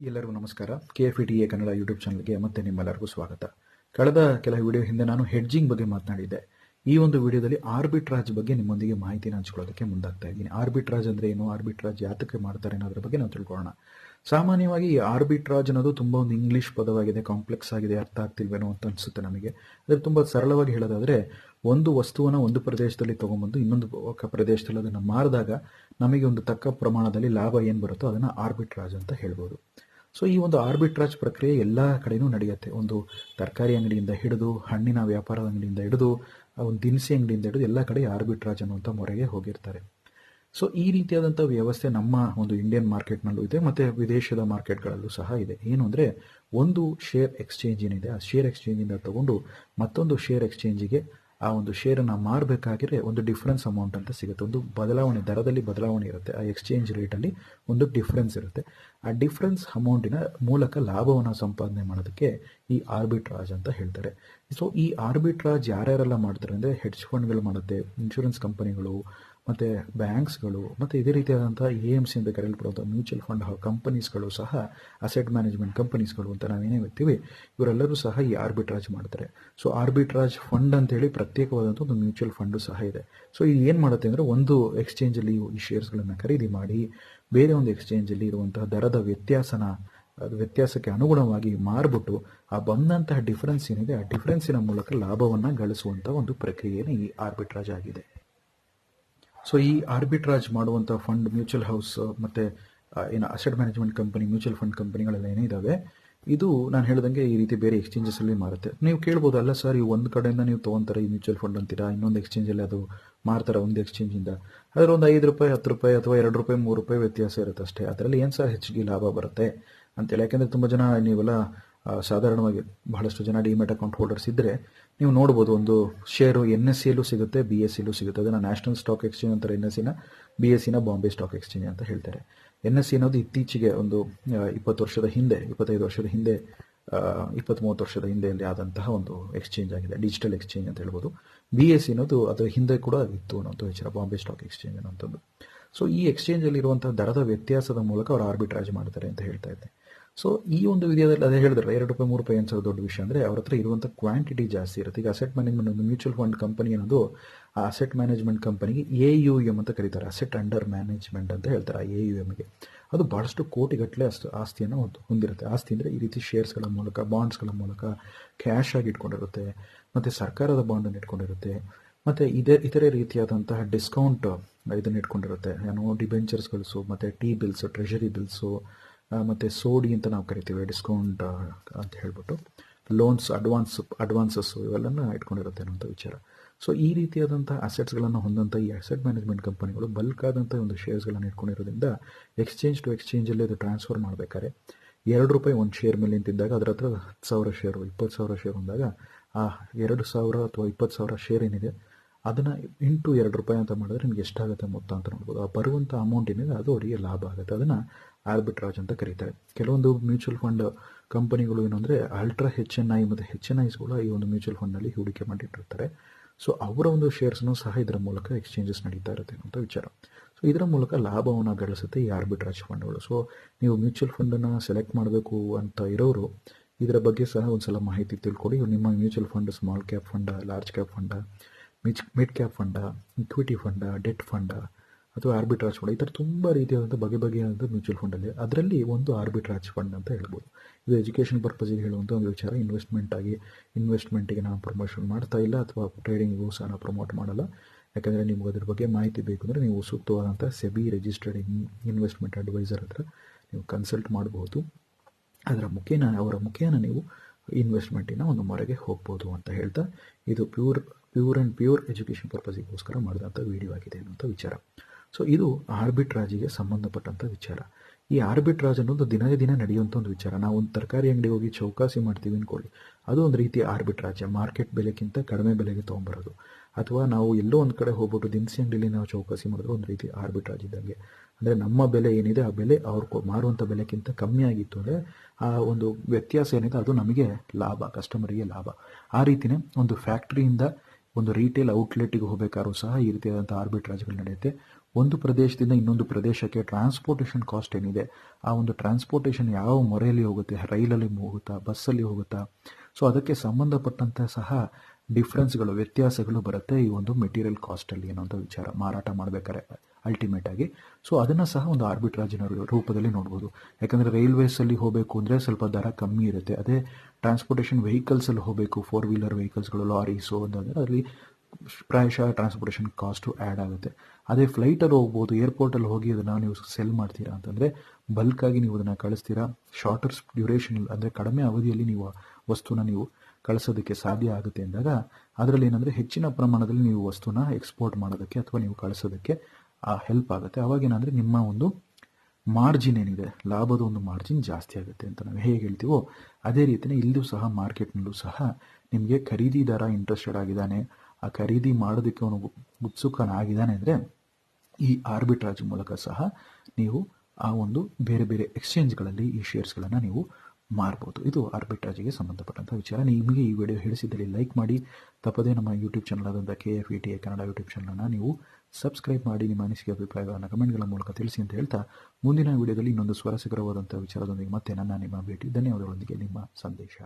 ಎಲ್ಲರಿಗೂ ನಮಸ್ಕಾರ. K F E T A Kannada YouTube ಚಾನಲ್ಗೆ ಮತ್ತೆ ನಿಮ್ಮೆಲ್ಲರಿಗೂ ಸ್ವಾಗತ. ಕಳೆದ ಕೆಲ ವಿಡಿಯೋ ಹಿಂದೆ ನಾನು ಹೆಡ್ಜಿಂಗ್ ಬಗ್ಗೆ ಮಾತನಾಡಿದ್ದೆ. ಈ ಒಂದು ವಿಡಿಯೋದಲ್ಲಿ ಆರ್ಬಿಟ್ರಾಜ್ ಬಗ್ಗೆ ನಿಮ್ಮೊಂದಿಗೆ ಮಾಹಿತಿನ ಹಂಚ್ಕೊಳ್ಳೋದಕ್ಕೆ ಮುಂದಾಗ್ತಾ ಇದ್ದೀನಿ. ಆರ್ಬಿಟ್ರಾಜ್ ಅಂದ್ರೆ ಏನು? ಆರ್ಬಿಟ್ರಾಜ್ ಯಾತಕ್ಕೆ ಮಾಡ್ತಾರೆ ಅನ್ನೋದ್ರ ಬಗ್ಗೆ ನಾವು ತಿಳ್ಕೊಳ್ಳೋಣ. ಸಾಮಾನ್ಯವಾಗಿ ಈ ಆರ್ಬಿಟ್ರಾಜ್ ಅನ್ನೋದು ತುಂಬಾ ಒಂದು ಇಂಗ್ಲಿಷ್ ಪದವಾಗಿದೆ, ಕಾಂಪ್ಲೆಕ್ಸ್ ಆಗಿದೆ, ಅರ್ಥ ಆಗ್ತಿಲ್ವೇನೋ ಅಂತ ಅನ್ಸುತ್ತೆ ನಮಗೆ. ಅದ್ರ ತುಂಬಾ ಸರಳವಾಗಿ ಹೇಳೋದಾದ್ರೆ, ಒಂದು ವಸ್ತುವನ್ನ ಒಂದು ಪ್ರದೇಶದಲ್ಲಿ ತೊಗೊಂಬಂದು ಇನ್ನೊಂದು ಪ್ರದೇಶದಲ್ಲಿ ಅದನ್ನು ಮಾರಿದಾಗ ನಮಗೆ ಒಂದು ತಕ್ಕ ಪ್ರಮಾಣದಲ್ಲಿ ಲಾಭ ಏನು ಬರುತ್ತೋ ಅದನ್ನು ಆರ್ಬಿಟ್ರಾಜ್ ಅಂತ ಹೇಳ್ಬೋದು. ಸೊ ಈ ಒಂದು ಆರ್ಬಿಟ್ರಾಜ್ ಪ್ರಕ್ರಿಯೆ ಎಲ್ಲ ಕಡೆಯೂ ನಡೆಯುತ್ತೆ. ಒಂದು ತರಕಾರಿ ಅಂಗಡಿಯಿಂದ ಹಿಡಿದು, ಹಣ್ಣಿನ ವ್ಯಾಪಾರದ ಅಂಗಡಿಯಿಂದ ಹಿಡಿದು ಒಂದು ದಿನಸಿ ಅಂಗಡಿಯಿಂದ ಹಿಡಿದು ಎಲ್ಲ ಕಡೆ ಆರ್ಬಿಟ್ರಾಜ್ ಅನ್ನುವಂಥ ಮೊರೆಗೆ ಹೋಗಿರ್ತಾರೆ. ಸೊ ಈ ರೀತಿಯಾದಂಥ ವ್ಯವಸ್ಥೆ ನಮ್ಮ ಒಂದು ಇಂಡಿಯನ್ ಮಾರ್ಕೆಟ್ನಲ್ಲೂ ಇದೆ, ಮತ್ತು ವಿದೇಶದ ಮಾರ್ಕೆಟ್ಗಳಲ್ಲೂ ಸಹ ಇದೆ. ಏನು ಅಂದರೆ, ಒಂದು ಶೇರ್ ಎಕ್ಸ್ಚೇಂಜ್ ಏನಿದೆ, ಆ ಶೇರ್ ಎಕ್ಸ್ಚೇಂಜಿಂದ ತಗೊಂಡು ಮತ್ತೊಂದು ಶೇರ್ ಎಕ್ಸ್ಚೇಂಜಿಗೆ ಆ ಒಂದು ಶೇರನ್ನು ಮಾರಬೇಕಾಗಿದ್ರೆ ಒಂದು ಡಿಫ್ರೆನ್ಸ್ ಅಮೌಂಟ್ ಅಂತ ಸಿಗುತ್ತೆ. ಒಂದು ಬದಲಾವಣೆ, ದರದಲ್ಲಿ ಬದಲಾವಣೆ ಇರುತ್ತೆ. ಆ ಎಕ್ಸ್ಚೇಂಜ್ ರೇಟಲ್ಲಿ ಒಂದು ಡಿಫ್ರೆನ್ಸ್ ಇರುತ್ತೆ. ಆ ಡಿಫ್ರೆನ್ಸ್ ಅಮೌಂಟಿನ ಮೂಲಕ ಲಾಭವನ್ನು ಸಂಪಾದನೆ ಮಾಡೋದಕ್ಕೆ ಈ ಆರ್ಬಿಟ್ರಾಜ್ ಅಂತ ಹೇಳ್ತಾರೆ. ಸೊ ಈ ಆರ್ಬಿಟ್ರಾಜ್ ಯಾರ್ಯಾರೆಲ್ಲ ಮಾಡ್ತಾರೆ ಅಂದರೆ ಹೆಡ್ಜ್ ಫಂಡ್ಗಳು ಮಾಡುತ್ತೆ ಇನ್ಶೂರೆನ್ಸ್ ಕಂಪನಿಗಳು ಮತ್ತು ಬ್ಯಾಂಕ್ಸ್ಗಳು ಮತ್ತು ಇದೇ ರೀತಿಯಾದಂಥ ಎ ಎಂ ಸಿ ಅಂತ ಕರೆಯಲ್ಪಡುವಂಥ ಮ್ಯೂಚುವಲ್ ಫಂಡ್ ಕಂಪನೀಸ್ಗಳು ಸಹ ಅಸೆಟ್ ಮ್ಯಾನೇಜ್ಮೆಂಟ್ ಕಂಪನೀಸ್ಗಳು ಅಂತ ನಾವೇನೇ ಹೇಳ್ತೀವಿ, ಇವರೆಲ್ಲರೂ ಸಹ ಈ ಆರ್ಬಿಟ್ರಾಜ್ ಮಾಡ್ತಾರೆ. ಸೊ, ಆರ್ಬಿಟ್ರಾಜ್ ಫಂಡ್ ಅಂತೇಳಿ ಪ್ರತ್ಯೇಕವಾದಂಥ ಒಂದು ಮ್ಯೂಚುವಲ್ ಫಂಡು ಸಹ ಇದೆ. ಸೊ, ಇದು ಏನು ಮಾಡುತ್ತೆ ಅಂದರೆ ಒಂದು ಎಕ್ಸ್ಚೇಂಜಲ್ಲಿ ಈ ಶೇರ್ಸ್ಗಳನ್ನು ಖರೀದಿ ಮಾಡಿ, ಬೇರೆ ಒಂದು ಎಕ್ಸ್ಚೇಂಜಲ್ಲಿ ಇರುವಂತಹ ದರದ ವ್ಯತ್ಯಾಸನ ವ್ಯತ್ಯಾಸಕ್ಕೆ ಅನುಗುಣವಾಗಿ ಮಾರ್ಬಿಟ್ಟು ಆ ಬಂದಂತಹ ಡಿಫರೆನ್ಸ್ ಏನಿದೆ ಆ ಡಿಫರೆನ್ಸಿನ ಮೂಲಕ ಲಾಭವನ್ನು ಗಳಿಸುವಂಥ ಒಂದು ಪ್ರಕ್ರಿಯೆನೇ ಈ ಆರ್ಬಿಟ್ರಾಜ್ ಆಗಿದೆ. ಸೊ ಈ ಆರ್ಬಿಟ್ರಾಜ್ ಮಾಡುವಂಥ ಫಂಡ್ ಮ್ಯೂಚುವಲ್ ಹೌಸ್ ಮತ್ತು ಏನು asset management company mutual fund ಕಂಪನಿಗಳೆಲ್ಲ ಏನಿದ್ದಾವೆ ಇದು ನಾನು ಹೇಳ್ದಂಗೆ ಈ ರೀತಿ ಬೇರೆ ಎಕ್ಸ್ಚೇಂಜಸ್ಸಲ್ಲಿ ಮಾರುತ್ತೆ. ನೀವು ಕೇಳ್ಬೋದು ಅಲ್ಲ ಸರ್ ಈ ಒಂದು ಕಡೆಯಿಂದ ನೀವು ತೊಗೊಂತಾರೆ ಈ ಮ್ಯೂಚುವಲ್ ಫಂಡ್ ಅಂತೀರಾ, ಇನ್ನೊಂದು ಎಕ್ಸ್ಚೇಂಜಲ್ಲಿ ಅದು ಮಾರ್ತಾರೆ ಒಂದು ಎಕ್ಸ್ಚೇಂಜಿಂದ ಅದ್ರ ಒಂದು ಐದು ರೂಪಾಯಿ, ಹತ್ತು ರೂಪಾಯಿ ಅಥವಾ ಎರಡು ರೂಪಾಯಿ, ಮೂರು ರೂಪಾಯಿ ವ್ಯತ್ಯಾಸ ಇರುತ್ತೆ ಅಷ್ಟೇ. ಅದರಲ್ಲಿ ಏನು ಸರ್ ಹೆಚ್ಚಿಗೆ ಲಾಭ ಬರುತ್ತೆ ಅಂತೇಳಿ ಯಾಕೆಂದರೆ ತುಂಬ ಜನ ನೀವೆಲ್ಲ ಸಾಧಾರಣವಾಗಿ ಬಹಳಷ್ಟು ಜನ ಡಿಮೆಟ್ ಅಕೌಂಟ್ ಹೋಲ್ಡರ್ಸ್ ಇದ್ದರೆ ನೀವು ನೋಡ್ಬೋದು ಒಂದು ಶೇರು ಎನ್ ಎಸ್ ಸಿಯಲ್ಲೂ ಸಿಗುತ್ತೆ ಬಿ ಎಸ್ ಸಿಲೂ ಸಿಗುತ್ತೆ. ಅದನ್ನು ನ್ಯಾಷನಲ್ ಸ್ಟಾಕ್ ಎಕ್ಸ್ಚೇಂಜ್ ಅಂತಾರೆ ಎನ್ ಎಸ್ ಸಿನ ಬಿ ಎಸ್ ಸಿನ ಬಾಂಬೆ ಸ್ಟಾಕ್ ಎಕ್ಸ್ಚೇಂಜ್ ಅಂತ ಹೇಳ್ತಾರೆ. ಎನ್ ಎಸ್ ಸಿ ಅನ್ನೋದು ಇತ್ತೀಚೆಗೆ ಒಂದು ಇಪ್ಪತ್ತು ವರ್ಷದ ಹಿಂದೆ, ಇಪ್ಪತ್ತೈದು ವರ್ಷದ ಹಿಂದೆ ಇಪ್ಪತ್ತ್ ಮೂವತ್ತು ವರ್ಷದ ಹಿಂದೆ ಅಲ್ಲಿ ಆದಂತಹ ಒಂದು ಎಕ್ಸ್ಚೇಂಜ್ ಆಗಿದೆ. ಡಿಜಿಟಲ್ ಎಕ್ಸ್ಚೇಂಜ್ ಅಂತ ಹೇಳ್ಬೋದು. ಬಿ ಎಸ್ ಸಿ ಅನ್ನೋದು ಅದರ ಹಿಂದೆ ಕೂಡ ಇತ್ತು ಅನ್ನೋದು ವಿಚಾರ ಬಾಂಬೆ ಸ್ಟಾಕ್ ಎಕ್ಸ್ಚೇಂಜ್ ಅನ್ನೋಂಥದ್ದು. ಸೊ ಈ ಎಕ್ಸ್ಚೇಂಜಲ್ಲಿರುವಂಥ ದರದ ವ್ಯತ್ಯಾಸದ ಮೂಲಕ ಅವರು ಆರ್ಬಿಟ್ರಾಜ್ ಮಾಡ್ತಾರೆ ಅಂತ ಹೇಳ್ತಾ ಇದ್ದೆ. ಸೊ ಈ ಒಂದು ವಿಧದಲ್ಲಿ ಅದೇ ಹೇಳಿದ್ರೆ ಎರಡು ರೂಪಾಯಿ ಮೂರು ರೂಪಾಯಿ ಅನ್ಸೋದು ದೊಡ್ಡ ವಿಷಯ ಅಂದರೆ ಅವ್ರ ಹತ್ರ ಇರುವಂಥ ಕ್ವಾಂಟಿಟಿ ಜಾಸ್ತಿ ಇರುತ್ತೆ. ಈಗ ಅಸೆಟ್ ಮ್ಯಾನೇಜ್ಮೆಂಟ್ ಒಂದು ಮ್ಯೂಚುವಲ್ ಫಂಡ್ ಕಂಪನಿ ಅನ್ನೋದು, ಆ ಅಸೆಟ್ ಮ್ಯಾನೇಜ್ಮೆಂಟ್ ಕಂಪನಿಗೆ ಎ ಯು ಎಂ ಅಂತ ಕರೀತಾರೆ. ಅಸೆಟ್ ಅಂಡರ್ ಮ್ಯಾನೇಜ್ಮೆಂಟ್ ಅಂತ ಹೇಳ್ತಾರೆ ಎ ಯು ಎಮ್ಗೆ ಅದು ಬಹಳಷ್ಟು ಕೋಟಿಗಟ್ಟಲೆ ಅಷ್ಟು ಆಸ್ತಿಯನ್ನು ಹೊಂದ್- ಹೊಂದಿರುತ್ತೆ. ಆಸ್ತಿ ಅಂದರೆ ಈ ರೀತಿ ಶೇರ್ಸ್ಗಳ ಮೂಲಕ ಬಾಂಡ್ಸ್ಗಳ ಮೂಲಕ ಕ್ಯಾಶ್ ಆಗಿ ಇಟ್ಕೊಂಡಿರುತ್ತೆ. ಮತ್ತು ಸರ್ಕಾರದ ಬಾಂಡನ್ನು ಇಟ್ಕೊಂಡಿರುತ್ತೆ. ಮತ್ತು ಇದೇ, ಇತರೆ ರೀತಿಯಾದಂತಹ ಡಿಸ್ಕೌಂಟ್ ಇದನ್ನು ಇಟ್ಕೊಂಡಿರುತ್ತೆ. ಏನು ಡಿಬೆಂಚರ್ಸ್ಗಳ್ಸು ಮತ್ತು ಟಿ ಬಿಲ್ಸು ಟ್ರೆಷರಿ ಬಿಲ್ಸು ಮತ್ತು ಸೋಡಿ ಅಂತ ನಾವು ಕರಿತೀವಿ, ಡಿಸ್ಕೌಂಟ್ ಅಂತ ಹೇಳ್ಬಿಟ್ಟು. ಲೋನ್ಸ್, ಅಡ್ವಾನ್ಸ್ ಅಡ್ವಾನ್ಸಸ್ಸು ಇವೆಲ್ಲನ ಇಟ್ಕೊಂಡಿರುತ್ತೆ ಅನ್ನೋಂಥ ವಿಚಾರ. ಸೊ ಈ ರೀತಿಯಾದಂಥ ಅಸೆಟ್ಸ್ಗಳನ್ನು ಹೊಂದಂಥ ಈ ಅಸೆಟ್ ಮ್ಯಾನೇಜ್ಮೆಂಟ್ ಕಂಪನಿಗಳು ಬಲ್ಕ್ ಆದಂಥ ಒಂದು ಶೇರ್ಸ್ಗಳನ್ನು ಇಟ್ಕೊಂಡಿರೋದ್ರಿಂದ ಎಕ್ಸ್ಚೇಂಜ್ ಟು ಎಕ್ಸ್ಚೇಂಜಲ್ಲಿ ಅದು ಟ್ರಾನ್ಸ್ಫರ್ ಮಾಡಬೇಕಾದ್ರೆ ಎರಡು ರೂಪಾಯಿ ಒಂದು ಶೇರ್ ಮೇಲೆ ನಿಂತಿದ್ದಾಗ ಅದರ ಹತ್ರ ಹತ್ತು ಸಾವಿರ ಶೇರು ಇಪ್ಪತ್ತು ಸಾವಿರ ಶೇರ್ ಬಂದಾಗ ಆ ಎರಡು ಸಾವಿರ ಅಥವಾ ಇಪ್ಪತ್ತು ಸಾವಿರ ಶೇರ್ ಏನಿದೆ ಅದನ್ನು ಇಂಟು ಎರಡು ರೂಪಾಯಿ ಅಂತ ಮಾಡಿದ್ರೆ ನಿಮ್ಗೆ ಎಷ್ಟಾಗುತ್ತೆ ಮೊತ್ತ ಅಂತ ನೋಡ್ಬೋದು. ಆ ಬರುವಂಥ ಅಮೌಂಟ್ ಏನಿದೆ ಅದು ಅವರಿಗೆ ಲಾಭ ಆಗುತ್ತೆ. ಅದನ್ನು ಆರ್ಬಿಟ್ರಾಜ್ ಅಂತ ಕರೀತಾರೆ. ಕೆಲವೊಂದು ಮ್ಯೂಚುವಲ್ ಫಂಡ್ ಕಂಪನಿಗಳು ಏನು ಅಂದರೆ ಅಲ್ಟ್ರಾ ಹೆಚ್ ಎನ್ ಐ ಮತ್ತು ಹೆಚ್ ಎನ್ ಐಸ್ಗಳು ಈ ಒಂದು ಮ್ಯೂಚುವಲ್ ಫಂಡ್ನಲ್ಲಿ ಹೂಡಿಕೆ ಮಾಡಿಟ್ಟಿರ್ತಾರೆ. ಸೊ ಅವರ ಒಂದು ಶೇರ್ಸ್ನು ಸಹ ಇದರ ಮೂಲಕ ಎಕ್ಸ್ಚೇಂಜಸ್ ನಡೀತಾ ಇರುತ್ತೆ ಅಂತ ವಿಚಾರ. ಸೊ ಇದರ ಮೂಲಕ ಲಾಭವನ್ನು ಗಳಿಸುತ್ತೆ ಈ ಆರ್ಬಿಟ್ರಾಜ್ ಫಂಡ್ಗಳು ಸೊ ನೀವು ಮ್ಯೂಚುವಲ್ ಫಂಡನ್ನು ಸೆಲೆಕ್ಟ್ ಮಾಡಬೇಕು ಅಂತ ಇರೋರು, ಇದರ ಬಗ್ಗೆ ಸಹ ಒಂದು ಸಲ ಮಾಹಿತಿ ತಿಳ್ಕೊಳ್ಳಿ. ನಿಮ್ಮ mutual fund small cap fund large cap fund Mitch mid cap fund equity fund debt fund ಅಥವಾ ಆರ್ಬಿಟ್ರಾಜ್ ಫಂಡ್ ಈ ಥರ ತುಂಬ ರೀತಿಯಾದಂಥ ಬಗೆ ಬಗೆಯಾದಂಥ ಮ್ಯೂಚುವಲ್ ಫಂಡಲ್ಲಿ ಅದರಲ್ಲಿ ಒಂದು ಆರ್ಬಿಟ್ರಾಜ್ ಫಂಡ್ ಅಂತ ಹೇಳ್ಬೋದು. ಇದು ಎಜುಕೇಷನ್ ಪರ್ಪಸಿಗೆ ಹೇಳುವಂಥ ಒಂದು ವಿಚಾರ. ಇನ್ವೆಸ್ಟ್ಮೆಂಟ್ ಆಗಿ ಇನ್ವೆಸ್ಟ್ಮೆಂಟಿಗೆ ನಾನು ಪ್ರಮೋಷನ್ ಮಾಡ್ತಾ ಇಲ್ಲ ಅಥವಾ ಟ್ರೇಡಿಂಗಿಗೂ ಸಹ ನಾನು ಪ್ರಮೋಟ್ ಮಾಡಲ್ಲ. ಯಾಕಂದರೆ ನಿಮ್ಗೆ ಅದ್ರ ಬಗ್ಗೆ ಮಾಹಿತಿ ಬೇಕು ಅಂದರೆ ನೀವು ಸೂಕ್ತವಾದಂಥ SEBI registered in investment advisor ಹತ್ರ ನೀವು ಕನ್ಸಲ್ಟ್ ಮಾಡಬಹುದು ಅದರ ಮುಖೇನ, ಅವರ ಮುಖೇನ ನೀವು ಇನ್ವೆಸ್ಟ್ಮೆಂಟಿನ ಒಂದು ಮೊರೆಗೆ ಹೋಗ್ಬೋದು ಅಂತ ಹೇಳ್ತಾ, ಇದು pure pure and pure education ಪರ್ಪಸಿಗೋಸ್ಕರ ಮಾಡಿದಂಥ ವಿಡಿಯೋ ಆಗಿದೆ ಅನ್ನುವಂಥ ವಿಚಾರ. ಸೊ ಇದು ಆರ್ಬಿಟ್ರಾಜಿಗೆ ಸಂಬಂಧಪಟ್ಟಂಥ ವಿಚಾರ. ಈ ಆರ್ಬಿಟ್ರಾಜ್ ಅನ್ನೋದು ದಿನದ ದಿನ ನಡೆಯುವಂಥ ಒಂದು ವಿಚಾರ. ನಾವು ಒಂದು ತರಕಾರಿ ಅಂಗಡಿ ಹೋಗಿ ಚೌಕಾಸಿ ಮಾಡ್ತೀವಿ ಅಂದ್ಕೊಳ್ಳಿ ಅದು ಒಂದು ರೀತಿಯ ಆರ್ಬಿಟ್ರಾಜ್ ಮಾರ್ಕೆಟ್ ಬೆಲೆಗಿಂತ ಕಡಿಮೆ ಬೆಲೆಗೆ ತೊಗೊಂಬರೋದು. ಅಥವಾ ನಾವು ಎಲ್ಲೋ ಒಂದು ಕಡೆ ಹೋಗ್ಬಿಟ್ಟು ದಿನಸಿ ಅಂಗಡಿಯಲ್ಲಿ ನಾವು ಚೌಕಾಸಿ ಮಾಡಿದ್ರೆ ಒಂದು ರೀತಿ ಆರ್ಬಿಟ್ರಾಜ್ ಇದ್ದಂಗೆ. ಅಂದರೆ ನಮ್ಮ ಬೆಲೆ ಏನಿದೆ, ಆ ಬೆಲೆ ಅವ್ರು ಮಾರುವಂಥ ಬೆಲೆಗಿಂತ ಕಮ್ಮಿ ಆಗಿತ್ತು ಅಂದರೆ ಆ ಒಂದು ವ್ಯತ್ಯಾಸ ಏನಿದೆ, ಅದು ನಮಗೆ ಲಾಭ ಕಸ್ಟಮರಿಗೆ ಲಾಭ. ಆ ರೀತಿನೇ ಒಂದು ಫ್ಯಾಕ್ಟ್ರಿಯಿಂದ ಒಂದು ರೀಟೇಲ್ ಔಟ್ಲೆಟ್ಗೆ ಹೋಗಬೇಕಾದ್ರೂ ಸಹ ಈ ರೀತಿಯಾದಂಥ ಆರ್ಬಿಟ್ರಾಜ್ಗಳು ನಡೆಯುತ್ತೆ. ಒಂದು ಪ್ರದೇಶದಿಂದ ಇನ್ನೊಂದು ಪ್ರದೇಶಕ್ಕೆ ಟ್ರಾನ್ಸ್ಪೋರ್ಟೇಷನ್ ಕಾಸ್ಟ್ ಏನಿದೆ? ಆ ಒಂದು ಟ್ರಾನ್ಸ್ಪೋರ್ಟೇಷನ್ ಯಾವ ಮೊರೆಯಲ್ಲಿ ಹೋಗುತ್ತೆ? ರೈಲಲ್ಲಿ ಹೋಗುತ್ತಾ, ಬಸ್ಸಲ್ಲಿ ಹೋಗುತ್ತಾ? ಸೊ ಅದಕ್ಕೆ ಸಂಬಂಧಪಟ್ಟಂತೆ ಸಹ ಡಿಫ್ರೆನ್ಸ್ಗಳು ವ್ಯತ್ಯಾಸಗಳು ಬರುತ್ತೆ ಈ ಒಂದು ಮೆಟೀರಿಯಲ್ ಕಾಸ್ಟಲ್ಲಿ ಅನ್ನೋ ವಿಚಾರ ಮಾರಾಟ ಮಾಡಬೇಕಾದ್ರೆ ಅಲ್ಟಿಮೇಟ್ ಆಗಿ. ಸೊ ಅದನ್ನು ಸಹ ಒಂದು ಆರ್ಬಿಟ್ರಾಜಿನ ರೂಪದಲ್ಲಿ ನೋಡ್ಬೋದು. ಯಾಕಂದರೆ ರೈಲ್ವೇಸಲ್ಲಿ ಹೋಗಬೇಕು ಅಂದರೆ ಸ್ವಲ್ಪ ದರ ಕಮ್ಮಿ ಇರುತ್ತೆ. ಅದೇ ಟ್ರಾನ್ಸ್ಪೋರ್ಟೇಷನ್ ವೆಹಿಕಲ್ಸಲ್ಲಿ ಹೋಗಬೇಕು ಫೋರ್ ವೀಲರ್ ವೆಹಿಕಲ್ಸ್ಗಳು ಲಾರೀಸು ಅಂತಂದರೆ ಅದರಲ್ಲಿ ಪ್ರಾಯಶಃ ಟ್ರಾನ್ಸ್ಪೋರ್ಟೇಷನ್ ಕಾಸ್ಟು ಆ್ಯಡ್ ಆಗುತ್ತೆ. ಅದೇ ಫ್ಲೈಟಲ್ಲಿ ಹೋಗ್ಬೋದು ಏರ್ಪೋರ್ಟಲ್ಲಿ ಹೋಗಿ ಅದನ್ನು ನೀವು ಸೆಲ್ ಮಾಡ್ತೀರಾ ಅಂತಂದರೆ ಬಲ್ಕಾಗಿ ನೀವು ಅದನ್ನು ಕಳಿಸ್ತೀರಾ. ಶಾರ್ಟರ್ ಡ್ಯೂರೇಷನ್ ಅಂದರೆ ಕಡಿಮೆ ಅವಧಿಯಲ್ಲಿ ನೀವು ವಸ್ತುನ ನೀವು ಕಳಿಸೋದಕ್ಕೆ ಸಾಧ್ಯ ಆಗುತ್ತೆ ಅಂದಾಗ, ಅದರಲ್ಲಿ ಏನಂದರೆ ಹೆಚ್ಚಿನ ಪ್ರಮಾಣದಲ್ಲಿ ನೀವು ವಸ್ತುನ ಎಕ್ಸ್ಪೋರ್ಟ್ ಮಾಡೋದಕ್ಕೆ ಅಥವಾ ನೀವು ಕಳಿಸೋದಕ್ಕೆ ಹೆಲ್ಪ್ ಆಗುತ್ತೆ. ಅವಾಗೇನಂದರೆ ನಿಮ್ಮ ಒಂದು ಮಾರ್ಜಿನ್ ಏನಿದೆ, ಲಾಭದ ಒಂದು ಮಾರ್ಜಿನ್ ಜಾಸ್ತಿ ಆಗುತ್ತೆ ಅಂತ ನಾವು ಹೇಗೆ ಹೇಳ್ತೀವೋ, ಅದೇ ರೀತಿಯೇ ಇಲ್ಲೂ ಸಹ ಮಾರ್ಕೆಟ್ನಲ್ಲೂ ಸಹ ನಿಮಗೆ ಖರೀದಿದಾರ ಇಂಟ್ರೆಸ್ಟೆಡ್ ಆಗಿದ್ದಾನೆ. ಆ ಖರೀದಿ ಮಾಡೋದಕ್ಕೆ ಅವನು ಉತ್ಸುಕನಾಗಿದ್ದಾನೆ ಅಂದರೆ ಈ ಆರ್ಬಿಟ್ರಾಜ್ ಮೂಲಕ ಸಹ ನೀವು ಆ ಒಂದು ಬೇರೆ ಬೇರೆ ಎಕ್ಸ್ಚೇಂಜ್ಗಳಲ್ಲಿ ಈ ಶೇರ್ಸ್ಗಳನ್ನು ನೀವು ಮಾರ್ಬೋದು. ಇದು ಆರ್ಬಿಟ್ರಾಜಿಗೆ ಸಂಬಂಧಪಟ್ಟಂಥ ವಿಚಾರ. ನಿಮಗೆ ಈ ವಿಡಿಯೋ ಹೇಳಿಸಿದಲ್ಲಿ ಲೈಕ್ ಮಾಡಿ. ತಪ್ಪದೇ ನಮ್ಮ ಯೂಟ್ಯೂಬ್ ಚಾನಲ್ ಆದಂಥ K F E T A Kannada YouTube ಚಾನಲನ್ನು ನೀವು ಸಬ್ಸ್ಕ್ರೈಬ್ ಮಾಡಿ ನಿಮ್ಮ ಅನಿಸಿಕೆ, ಅಭಿಪ್ರಾಯಗಳನ್ನು ಕಮೆಂಟ್ಗಳ ಮೂಲಕ ತಿಳಿಸಿ ಅಂತ ಹೇಳ್ತಾ, ಮುಂದಿನ ವಿಡಿಯೋದಲ್ಲಿ ಇನ್ನೊಂದು ಸ್ವರಸಕರವಾದಂಥ ವಿಚಾರದೊಂದಿಗೆ ಮತ್ತೆ ನನ್ನ ನಿಮ್ಮ ಭೇಟಿ. ಧನ್ಯವಾದಗಳೊಂದಿಗೆ, ನಿಮ್ಮ ಸಂದೇಶ.